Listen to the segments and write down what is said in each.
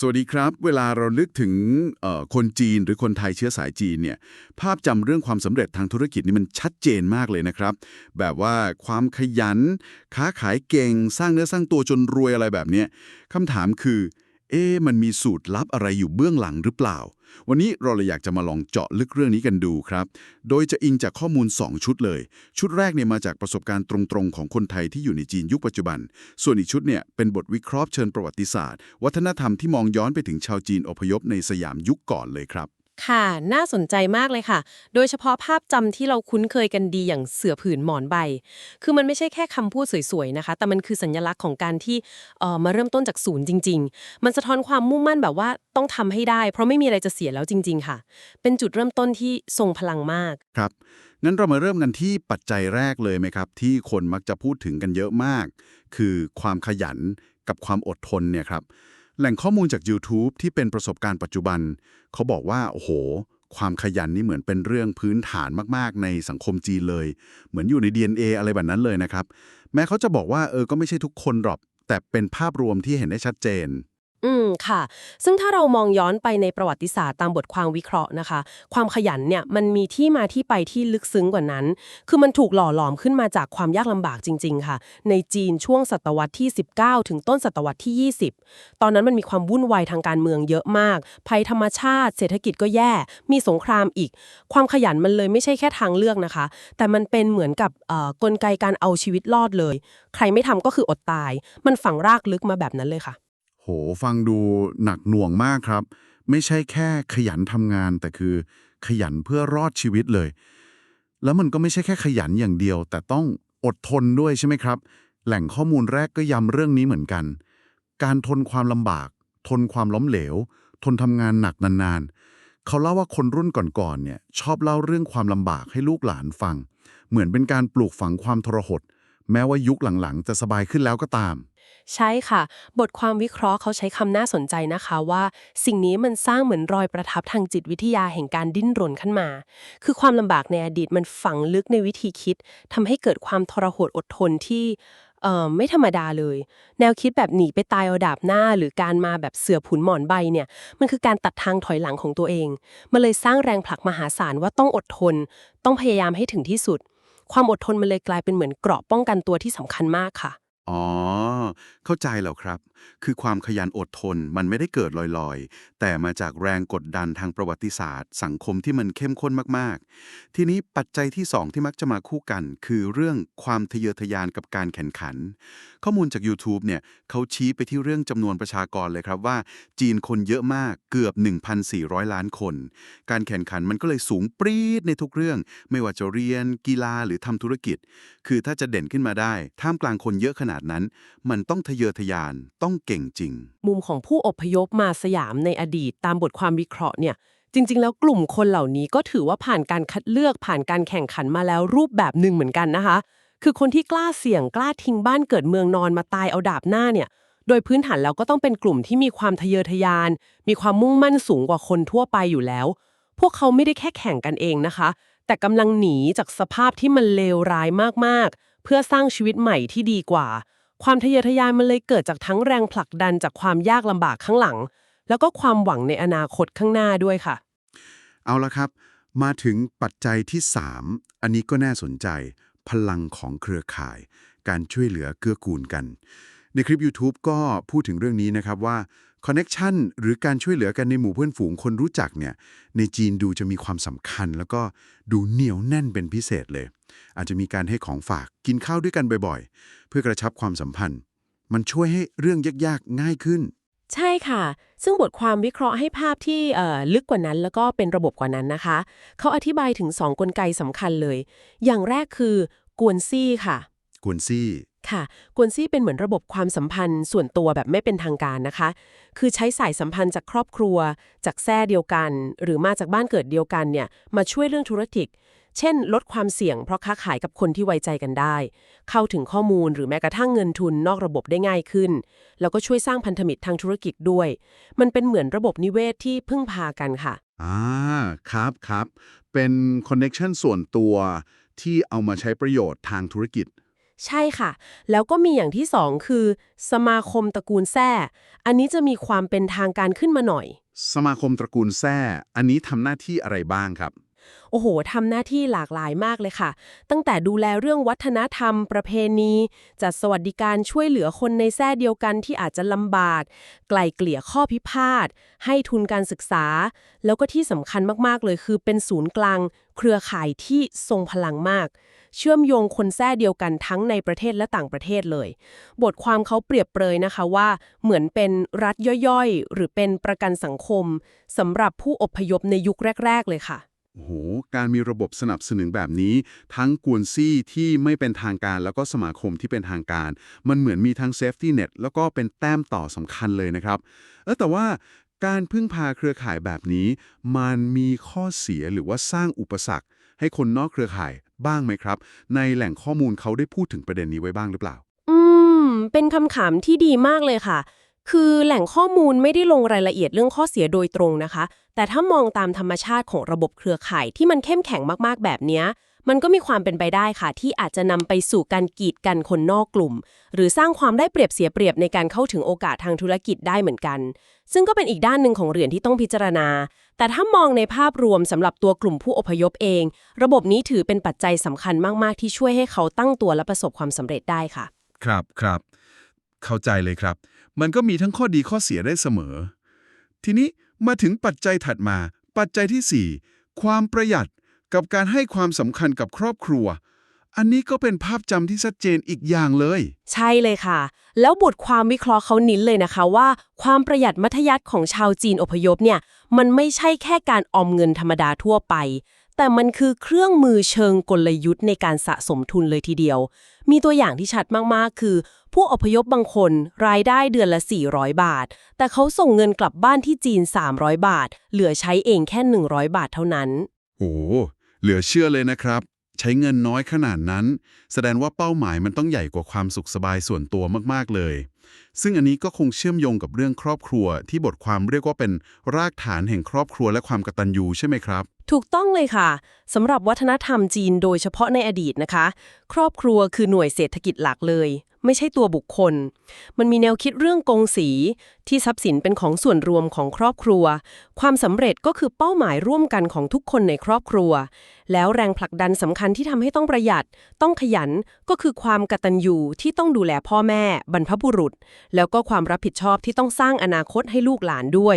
สวัสดีครับ เวลาเราลึกถึงคนจีนหรือคนไทยเชื้อสายจีนเนี่ยภาพจำเรื่องความสำเร็จทางธุรกิจนี่มันชัดเจนมากเลยนะครับ แบบว่าความขยัน ค้าขายเก่ง สร้างเนื้อสร้างตัวจนรวยอะไรแบบนี้คำถามคือ เอ๊มันมีสูตรลับอะไรอยู่เบื้องหลังหรือเปล่า วันนี้เราเลยอยากจะมาลองเจาะลึกเรื่องนี้กันดูครับ โดยจะอิงจากข้อมูล 2 ชุดเลย ชุดแรกเนี่ยมาจากประสบการณ์ตรงๆ ของคนไทยที่อยู่ในจีนยุคปัจจุบัน ส่วนอีกชุดเนี่ยเป็นบทวิเคราะห์เชิญประวัติศาสตร์ วัฒนธรรมที่มองย้อนไปถึงชาวจีนอพยพในสยามยุคก่อนเลยครับ ค่ะ น่าสนใจมากเลยค่ะ โดยเฉพาะภาพจำที่เราคุ้นเคยกันดีอย่างเสือผืนหมอนใบ คือมันไม่ใช่แค่คำพูดสวยๆนะคะ แต่มันคือสัญลักษณ์ของการที่เอ่อมาเริ่มต้นจากศูนย์จริง ๆ มันสะท้อนความมุ่งมั่นแบบว่าต้องทำให้ได้ เพราะไม่มีอะไรจะเสียแล้วจริง ๆ ค่ะ เป็นจุดเริ่มต้นที่ทรงพลังมาก ครับ งั้นเรามาเริ่มกันที่ปัจจัยแรกเลยไหมครับ ที่คนมักจะพูดถึงกันเยอะมาก คือความขยันกับความอดทนเนี่ยครับ แหล่งข้อมูลจาก YouTube ที่เป็นประสบการณ์ปัจจุบัน เขาบอกว่า โอ้โห ความขยันนี่เหมือนเป็นเรื่องพื้นฐานมาก ๆ ในสังคมจีนเลย เหมือนอยู่ใน DNA อะไรแบบนั้นเลยนะครับ แม้เขาจะบอกว่าเออก็ไม่ใช่ทุกคนหรอกแต่เป็นภาพรวมที่เห็นได้ชัดเจน อืมค่ะ ซึ่งถ้าเรามองย้อนไปในประวัติศาสตร์ตามบทความวิเคราะห์นะคะ ความขยันเนี่ยมันมีที่มาที่ไปที่ลึกซึ้งกว่านั้น คือมันถูกหล่อหลอมขึ้นมาจากความยากลำบากจริง ๆ ค่ะ ในจีนช่วงศตวรรษที่ 19 ถึงต้นศตวรรษที่ 20 ตอนนั้นมันมีความวุ่นวายทางการเมืองเยอะมาก ภัยธรรมชาติ เศรษฐกิจก็แย่ มีสงครามอีก ความขยันมันเลยไม่ใช่แค่ทางเลือกนะคะ แต่มันเป็นเหมือนกับกลไกการเอาชีวิตรอดเลย ใครไม่ทำก็คืออดตาย มันฝังรากลึกมาแบบนั้นเลยค่ะ โหฟังดูหนักหน่วงมากครับ ไม่ใช่แค่ขยันทำงาน แต่คือขยันเพื่อรอดชีวิตเลย แล้วมันก็ไม่ใช่แค่ขยันอย่างเดียว แต่ต้องอดทนด้วยใช่ไหมครับ แหล่งข้อมูลแรกก็ย้ำเรื่องนี้เหมือนกัน การทนความลำบาก ทนความล้มเหลว ทนทำงานหนักนานๆ เขาเล่าว่าคนรุ่นก่อนๆเนี่ยชอบเล่าเรื่องความลำบากให้ลูกหลานฟัง เหมือนเป็นการปลูกฝังความทรหด แม้ว่ายุคหลังๆ จะสบายขึ้นแล้วก็ตาม ใช่ค่ะ บทความวิเคราะห์เขาใช้คำน่าสนใจนะคะว่า สิ่งนี้มันสร้างเหมือนรอยประทับทางจิตวิทยาแห่งการดิ้นรนขึ้นมา คือความลำบากในอดีตมันฝังลึกในวิธีคิดทำให้เกิดความทรหดอดทนที่เอ่อไม่ธรรมดาเลย แนวคิดแบบหนีไปตายเอาดาบหน้า หรือการมาแบบเสือผุนหมอนใบเนี่ยมันคือการตัดทางถอยหลังของตัวเองมันเลยสร้างแรงผลักมหาศาลว่าต้องอดทน ต้องพยายามให้ถึงที่สุด ความอดทนมันเลยกลายเป็นเหมือนเกราะป้องกันตัวที่สำคัญมากค่ะ อ๋อ เข้าใจแล้วครับคือความขยันอดทนมันไม่ได้เกิดลอยๆ แต่มาจากแรงกดดันทางประวัติศาสตร์ สังคมที่มันเข้มข้นมากๆ ทีนี้ปัจจัยที่สองที่มักจะมาคู่กัน คือเรื่องความทะเยอทะยานกับการแข่งขัน ข้อมูลจาก YouTube เนี่ยเขาชี้ไปที่เรื่องจำนวนประชากรเลยครับว่า จีนคนเยอะมากเกือบ 1,400 ล้านคน การแข่งขันมันก็เลยสูงปรี๊ดในทุกเรื่อง ไม่ว่าจะเรียนกีฬาหรือทำธุรกิจ คือถ้าจะเด่นขึ้นมาได้ท่ามกลางคนเยอะขนาดนั้น มันต้องทะเยอทะยานต้องเก่งจริง มุมของผู้อพยพมาสยามในอดีตตามบทความวิเคราะห์เนี่ย จริง ๆ แล้วกลุ่มคนเหล่านี้ก็ถือว่าผ่านการคัดเลือกผ่านการแข่งขันมาแล้วรูปแบบหนึ่งเหมือนกันนะคะ คือคนที่กล้าเสี่ยงกล้าทิ้งบ้านเกิดเมืองนอนมาตายเอาดาบหน้าเนี่ย โดยพื้นฐานแล้วก็ต้องเป็นกลุ่มที่มีความทะเยอทะยาน มีความมุ่งมั่นสูงกว่าคนทั่วไปอยู่แล้ว พวกเขาไม่ได้แค่แข่งกันเองนะคะ แต่กำลังหนีจากสภาพที่มันเลวร้ายมากๆ เพื่อสร้างชีวิตใหม่ที่ดีกว่า ความทะเยอทะยานมันเลยเกิดจากทั้งแรงผลักดันจากความยากลำบากข้างหลัง แล้วก็ความหวังในอนาคตข้างหน้าด้วยค่ะ เอาละครับ มาถึงปัจจัยที่ 3 อันนี้ก็น่าสนใจ พลังของเครือข่าย การช่วยเหลือเกื้อกูลกัน ในคลิป YouTube ก็พูดถึงเรื่องนี้นะครับว่าคอนเน็ชันหรือการช่วยเหลือกันในหมู่เพื่อนฝูงคนรู้จักเนี่ยในจีนดูจะมีความสำคัญ แล้วก็ดูเหนียวแน่นเป็นพิเศษเลย อาจจะมีการให้ของฝากกินข้าวด้วยกันบ่อยๆ เพื่อกระชับความสัมพันธ์ มันช่วยให้เรื่องยากๆ ง่ายขึ้น ใช่ค่ะ ซึ่งบทความวิเคราะห์ให้ภาพที่เอ่อลึกกว่านั้นแล้วก็เป็นระบบกว่านั้นนะคะ เขาอธิบายถึง 2 กลไกสำคัญเลย อย่างแรกคือกวนซี่ค่ะกวนซี่ค่ะกวนซี่เป็นเหมือนระบบความสัมพันธ์ส่วนตัวแบบไม่เป็นทางการนะคะ คือใช้สายสัมพันธ์จากครอบครัว จากแท้เดียวกัน หรือมาจากบ้านเกิดเดียวกันเนี่ยมาช่วยเรื่องธุรกิจ เช่น ลดความเสี่ยงเพราะค้าขายกับคนที่ไว้ใจกันได้ เข้าถึงข้อมูลหรือแม้กระทั่งเงินทุนนอกระบบได้ง่ายขึ้น แล้วก็ช่วยสร้างพันธมิตรทางธุรกิจด้วย มันเป็นเหมือนระบบนิเวศที่พึ่งพากันค่ะ อ่า ครับครับ เป็นคอนเน็ชันส่วนตัวที่เอามาใช้ประโยชน์ทางธุรกิจ ใช่ค่ะ แล้วก็มีอย่างที่สองคือ สมาคมตระกูลแซ่อันนี้จะมีความเป็นทางการขึ้นมาหน่อย สมาคมตระกูลแซ่อันนี้ทำหน้าที่อะไรบ้างครับ โอ้โหทำหน้าที่หลากหลายมากเลยค่ะ ตั้งแต่ดูแลเรื่องวัฒนธรรม ประเพณี จัดสวัสดิการช่วยเหลือคนในแท้เดียวกันที่อาจจะลำบาก ไกล่เกลี่ยข้อพิพาท ให้ทุนการศึกษา แล้วก็ที่สำคัญมากๆเลยคือเป็นศูนย์กลาง เครือข่ายที่ทรงพลังมาก เชื่อมโยงคนแท้เดียวกันทั้งในประเทศและต่างประเทศเลย บทความเขาเปรียบเปรยนะคะว่าเหมือนเป็นรัฐย่อยๆ หรือเป็นประกันสังคมสำหรับผู้อพยพในยุคแรก ๆ เลยค่ะ โอ้โห การมีระบบสนับสนุนแบบนี้ ทั้งกวนซี่ที่ไม่เป็นทางการแล้วก็สมาคมที่เป็นทางการ มันเหมือนมีทั้งเซฟตี้เน็ตแล้วก็เป็นแต้มต่อสำคัญเลยนะครับเออแต่ว่าการพึ่งพาเครือข่ายแบบนี้ มันมีข้อเสียหรือว่าสร้างอุปสรรค ให้คนนอกเครือข่ายบ้างไหมครับ ในแหล่งข้อมูลเขาได้พูดถึงประเด็นนี้ไว้บ้างหรือเปล่า อืม เป็นคำถามที่ดีมากเลยค่ะ คือแหล่งข้อมูลไม่ได้ลงรายละเอียดเรื่องข้อเสียโดยตรงนะคะ แต่ถ้ามองตามธรรมชาติของระบบเครือข่ายที่มันเข้มแข็งมากๆ แบบนี้ มันก็มีความเป็นไปได้ค่ะ ที่อาจจะนำไปสู่การกีดกันคนนอกกลุ่ม หรือสร้างความได้เปรียบเสียเปรียบในการเข้าถึงโอกาสทางธุรกิจได้เหมือนกัน ซึ่งก็เป็นอีกด้านหนึ่งของเหรียญที่ต้องพิจารณา แต่ถ้ามองในภาพรวมสำหรับตัวกลุ่มผู้อพยพเอง ระบบนี้ถือเป็นปัจจัยสำคัญมากๆ ที่ช่วยให้เขาตั้งตัวและประสบความสำเร็จได้ค่ะ ครับครับ เข้าใจเลยครับ มันก็มีทั้งข้อดีข้อเสียได้เสมอ ทีนี้มาถึงปัจจัยถัดมา ปัจจัยทีสี่ 4 ความประหยัดกับการให้ความสำคัญกับครอบครัว อันนี้ก็เป็นภาพจำที่ชัดเจนอีกอย่างเลย ใช่เลยค่ะ แล้วบทความวิเคราะห์เขานิ้นเลยนะคะว่า ความประหยัดมัธยัติของชาวจีนอพยพเนี่ย มันไม่ใช่แค่การออมเงินธรรมดาทั่วไป แต่มันคือเครื่องมือเชิงกลยุทธ์ในการสะสมทุนเลยทีเดียว มีตัวอย่างที่ชัดมากๆ คือ ผู้อพยพบางคนรายได้เดือนละ 400 บาท แต่เขาส่งเงินกลับบ้านที่จีน 300 บาท เหลือใช้เองแค่ 100 บาทเท่านั้น โอ้เหลือเชื่อเลยนะครับ ใช้เงินน้อยขนาดนั้น แสดงว่าเป้าหมายมันต้องใหญ่กว่าความสุขสบายส่วนตัวมากๆเลย ซึ่งอันนี้ก็คงเชื่อมโยงกับเรื่องครอบครัวที่บทความเรียกว่าเป็นรากฐานแห่งครอบครัวและความกตัญญูใช่ไหมครับ ถูกต้องเลยค่ะสำหรับวัฒนธรรมจีนโดยเฉพาะในอดีตนะคะ ครอบครัวคือหน่วยเศรษฐกิจหลักเลย ไม่ใช่ตัวบุคคล มันมีแนวคิดเรื่องกงสี ที่ทรัพย์สินเป็นของส่วนรวมของครอบครัว ความสำเร็จก็คือเป้าหมายร่วมกันของทุกคนในครอบครัว แล้วแรงผลักดันสำคัญที่ทำให้ต้องประหยัด ต้องขยันก็คือความกตัญญูที่ต้องดูแลพ่อแม่ บรรพบุรุษ แล้วก็ความรับผิดชอบที่ต้องสร้างอนาคตให้ลูกหลานด้วย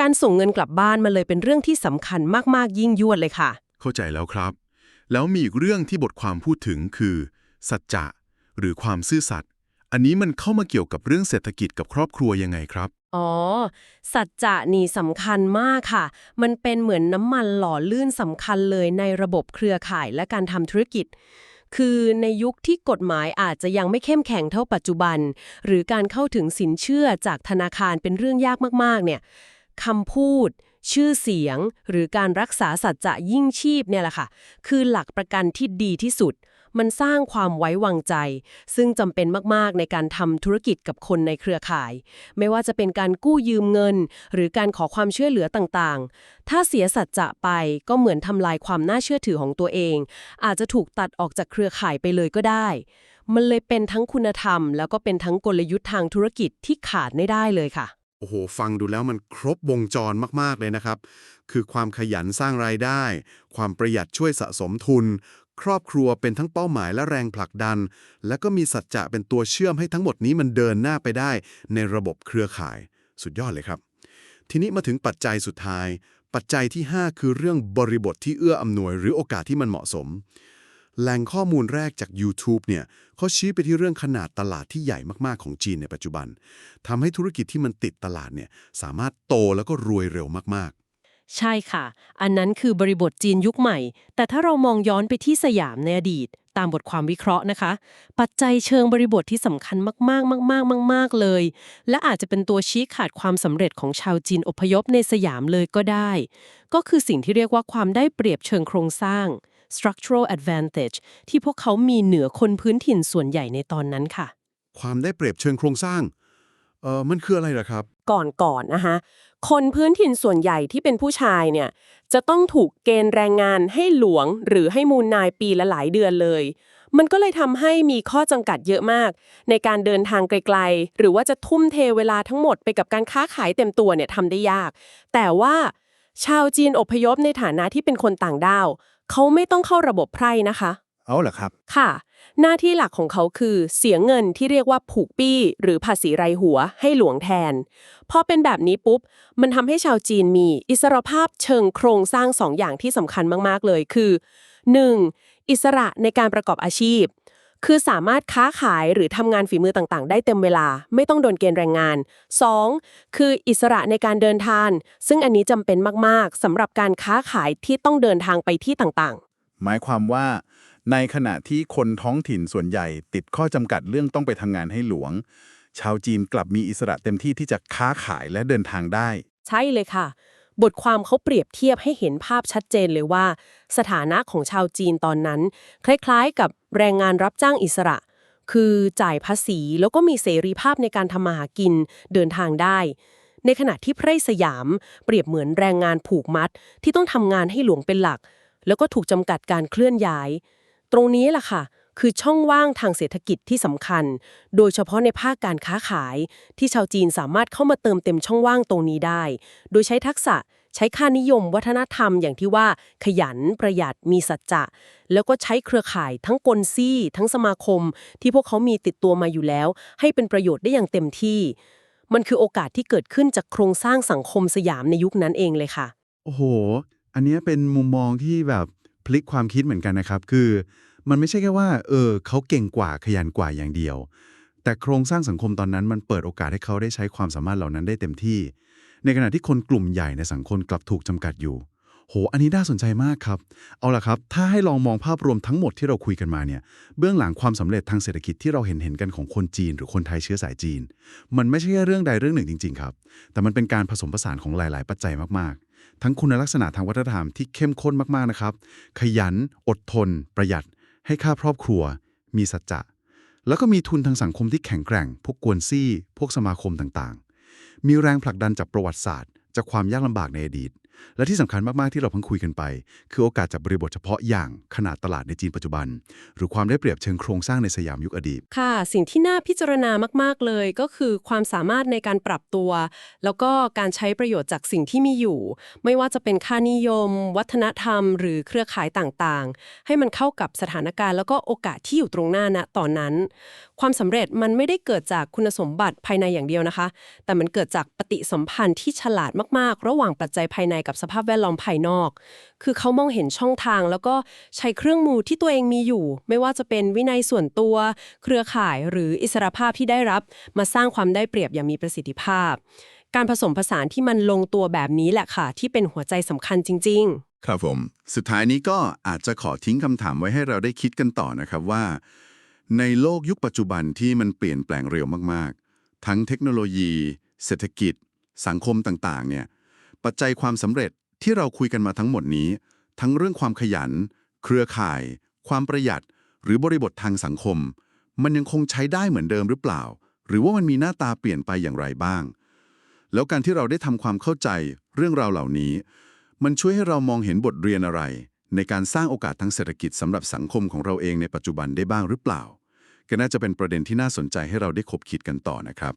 การส่งเงินกลับบ้านมันเลยเป็นเรื่องที่สำคัญมากๆ ยิ่งยวดเลยค่ะ เข้าใจแล้วครับ แล้วมีอีกเรื่องที่บทความพูดถึงคือ สัจจะ หรือความซื่อสัตย์อันนี้มันเข้ามาเกี่ยวกับเรื่องเศรษฐกิจกับครอบครัวยังไงครับ อ๋อ สัจจะนี่สำคัญมากค่ะ มันเป็นเหมือนน้ำมันหล่อลื่นสำคัญเลยในระบบเครือข่ายและการทำธุรกิจ คือในยุคที่กฎหมายอาจจะยังไม่เข้มแข็งเท่าปัจจุบัน หรือการเข้าถึงสินเชื่อจากธนาคารเป็นเรื่องยากมากๆ เนี่ยคำพูด ชื่อเสียง หรือการรักษาสัจจะยิ่งชีพเนี่ยแหละค่ะ คือหลักประกันที่ดีที่สุด มันสร้างความไว้วางใจ ซึ่งจำเป็นมากๆในการทำธุรกิจกับคนในเครือข่าย ไม่ว่าจะเป็นการกู้ยืมเงิน หรือการขอความช่วยเหลือต่างๆ ถ้าเสียสัจจะไปก็เหมือนทำลายความน่าเชื่อถือของตัวเอง อาจจะถูกตัดออกจากเครือข่ายไปเลยก็ได้ มันเลยเป็นทั้งคุณธรรม แล้วก็เป็นทั้งกลยุทธ์ทางธุรกิจที่ขาดไม่ได้เลยค่ะโอ้โห ฟังดูแล้วมันครบวงจรมาก ๆ เลยนะครับ คือความขยันสร้างรายได้ ความประหยัดช่วยสะสมทุน ครอบครัวเป็นทั้งเป้าหมายและแรงผลักดัน และก็มีสัจจะเป็นตัวเชื่อมให้ทั้งหมดนี้มันเดินหน้าไปได้ ในระบบเครือข่าย สุดยอดเลยครับ ทีนี้มาถึงปัจจัยสุดท้าย ปัจจัยที่ 5 คือเรื่องบริบทที่เอื้ออำนวย หรือโอกาสที่มันเหมาะสม แหล่งข้อมูลแรกจาก YouTube เนี่ยเขาชี้ไปที่เรื่องขนาดตลาดที่ใหญ่มากๆของจีนในปัจจุบันทำให้ธุรกิจที่มันติดตลาดเนี่ยสามารถโตแล้วก็รวยเร็วมากๆ ใช่ค่ะ อันนั้นคือบริบทจีนยุคใหม่ แต่ถ้าเรามองย้อนไปที่สยามในอดีต ตามบทความวิเคราะห์นะคะ ปัจจัยเชิงบริบทที่สำคัญมากๆ มาก ๆ มาก ๆ เลย และอาจจะเป็นตัวชี้ขาดความสำเร็จของชาวจีนอพยพในสยามเลยก็ได้ ก็คือสิ่งที่เรียกว่าความได้เปรียบเชิงโครงสร้าง structural advantage ที่พวกเขามีเหนือคนพื้นถิ่นส่วนใหญ่ในตอนนั้นค่ะๆความได้เปรียบเชิงโครงสร้าง เออมันคืออะไรล่ะครับ ก่อนก่อนนะคะ คนพื้นถิ่นส่วนใหญ่ที่เป็นผู้ชายเนี่ยจะต้องถูกเกณฑ์แรงงานให้หลวงหรือให้มูลนายปีละหลายเดือนเลย มันก็เลยทำให้มีข้อจำกัดเยอะมาก ในการเดินทางไกลๆ หรือว่าจะทุ่มเทเวลาทั้งหมดไปกับการค้าขายเต็มตัวเนี่ยทำได้ยาก แต่ว่าชาวจีนอพยพในฐานะที่เป็นคนต่างด้าวเขาไม่ต้องเข้าระบบไพร่นะคะ เอาเหรอครับ ค่ะ หน้าที่หลักของเขาคือเสียเงินที่เรียกว่าผูกปี้ หรือภาษีไรหัวให้หลวงแทน พอเป็นแบบนี้ปุ๊บ มันทำให้ชาวจีนมีอิสรภาพเชิงโครงสร้างสองอย่างที่สำคัญมากๆเลยคือ 1. อิสระในการประกอบอาชีพ คือสามารถค้าขายหรือทำงานฝีมือต่างๆ ได้เต็มเวลาไม่ต้องโดนเกณฑ์แรงงาน 2. คืออิสระในการเดินทาง ซึ่งอันนี้จำเป็นมากๆสำหรับการค้าขายที่ต้องเดินทางไปที่ต่างๆ หมายความว่า ในขณะที่คนท้องถิ่นส่วนใหญ่ ติดข้อจำกัดเรื่องต้องไปทำงานให้หลวง ชาวจีนกลับมีอิสระเต็มที่ที่จะค้าขายและเดินทางได้ ใช่เลยค่ะ บทความเขาเปรียบเทียบให้เห็นภาพชัดเจนเลยว่า สถานะของชาวจีนตอนนั้น คล้ายๆ กับแรงงานรับจ้างอิสระ คือจ่ายภาษีแล้วก็มีเสรีภาพในการทำมาหากินเดินทางได้ในขณะที่ไพร่สยามเปรียบเหมือนแรงงานผูกมัดที่ต้องทำงานให้หลวงเป็นหลัก แล้วก็ถูกจำกัดการเคลื่อนย้าย ตรงนี้แหละค่ะ คือช่องว่างทางเศรษฐกิจที่สำคัญ โดยเฉพาะในภาคการค้าขาย ที่ชาวจีนสามารถเข้ามาเติมเต็มช่องว่างตรงนี้ได้ โดยใช้ทักษะใช้ค่านิยมวัฒนธรรมอย่างที่ว่าขยันประหยัดมีสัจจะ แล้วก็ใช้เครือข่ายทั้งกลซี่ ทั้งสมาคม ที่พวกเขามีติดตัวมาอยู่แล้ว ให้เป็นประโยชน์ได้อย่างเต็มที่ มันคือโอกาสที่เกิดขึ้นจากโครงสร้างสังคมสยามในยุคนั้นเองเลยค่ะ โอ้โห อันนี้เป็นมุมมองที่แบบ พลิกความคิดเหมือนกันนะครับ คือมันไม่ใช่แค่ว่า เออเขาเก่งกว่าขยันกว่าอย่างเดียว แต่โครงสร้างสังคมตอนนั้นมันเปิดโอกาสให้เขาได้ใช้ความสามารถเหล่านั้นได้เต็มที่ ในขณะที่คนกลุ่มใหญ่ในสังคมกลับถูกจำกัดอยู่ โห อันนี้น่าสนใจมากครับ เอาล่ะครับ ถ้าให้ลองมองภาพรวมทั้งหมดที่เราคุยกันมาเนี่ย เบื้องหลังความสำเร็จทางเศรษฐกิจที่เราเห็นเห็นกันของคนจีน หรือคนไทยเชื้อสายจีน มันไม่ใช่แค่เรื่องใดเรื่องหนึ่งจริง ๆ ครับ แต่มันเป็นการผสมผสานของหลาย ๆ ปัจจัยมากๆ ทั้งคุณลักษณะทางวัฒนธรรมที่เข้มข้นมากๆนะครับ ขยัน อดทน ประหยัด ให้ค่าครอบครัว มีสัจจะ แล้วก็มีทุนทางสังคมที่แข็งแกร่ง พวกกวนซี่ พวกสมาคมต่างๆ มีแรงผลักดันจากประวัติศาสตร์ จากความยากลำบากในอดีต และที่สำคัญมากๆที่เราเพิ่งคุยกันไป คือโอกาสจากบริบทเฉพาะอย่างขนาดตลาดในจีนปัจจุบัน หรือความได้เปรียบเชิงโครงสร้างในสยามยุคอดีต ค่ะ สิ่งที่น่าพิจารณามากๆเลย ก็คือความสามารถในการปรับตัว แล้วก็การใช้ประโยชน์จากสิ่งที่มีอยู่ ไม่ว่าจะเป็นค่านิยม วัฒนธรรม หรือเครือข่ายต่างๆ ให้มันเข้ากับสถานการณ์แล้วก็โอกาสที่อยู่ตรงหน้าณตอนนั้น ความสำเร็จมันไม่ได้เกิดจากคุณสมบัติภายในอย่างเดียวนะคะ แต่มันเกิดจากปฏิสัมพันธ์ที่ฉลาดมากๆ ระหว่างปัจจัยภายในกับสภาพแวดล้อมภายนอก คือเขามองเห็นช่องทาง แล้วก็ใช้เครื่องมือที่ตัวเองมีอยู่ ไม่ว่าจะเป็นวินัยส่วนตัว เครือข่ายหรืออิสรภาพที่ได้รับ มาสร้างความได้เปรียบอย่างมีประสิทธิภาพ การผสมผสานที่มันลงตัวแบบนี้แหละค่ะ ที่เป็นหัวใจสำคัญจริง ๆ ครับผม สุดท้ายนี้ก็อาจจะขอทิ้งคำถามไว้ให้เราได้คิดกันต่อนะครับว่า ในโลกยุคปัจจุบันที่มันเปลี่ยนแปลงเร็วมากๆ ทั้งเทคโนโลยี เศรษฐกิจ สังคมต่างๆ เนี่ย ปัจจัยความสำเร็จที่เราคุยกันมาทั้งหมดนี้ ทั้งเรื่องความขยัน เครือข่าย ความประหยัด หรือบริบททางสังคม มันยังคงใช้ได้เหมือนเดิมหรือเปล่า หรือว่ามันมีหน้าตาเปลี่ยนไปอย่างไรบ้าง แล้วการที่เราได้ทำความเข้าใจเรื่องราวเหล่านี้ มันช่วยให้เรามองเห็นบทเรียนอะไร ในการสร้างโอกาสทางเศรษฐกิจสำหรับสังคมของเราเองในปัจจุบันได้บ้างหรือเปล่า ก็น่าจะเป็นประเด็นที่น่าสนใจให้เราได้คบคิดกันต่อนะครับ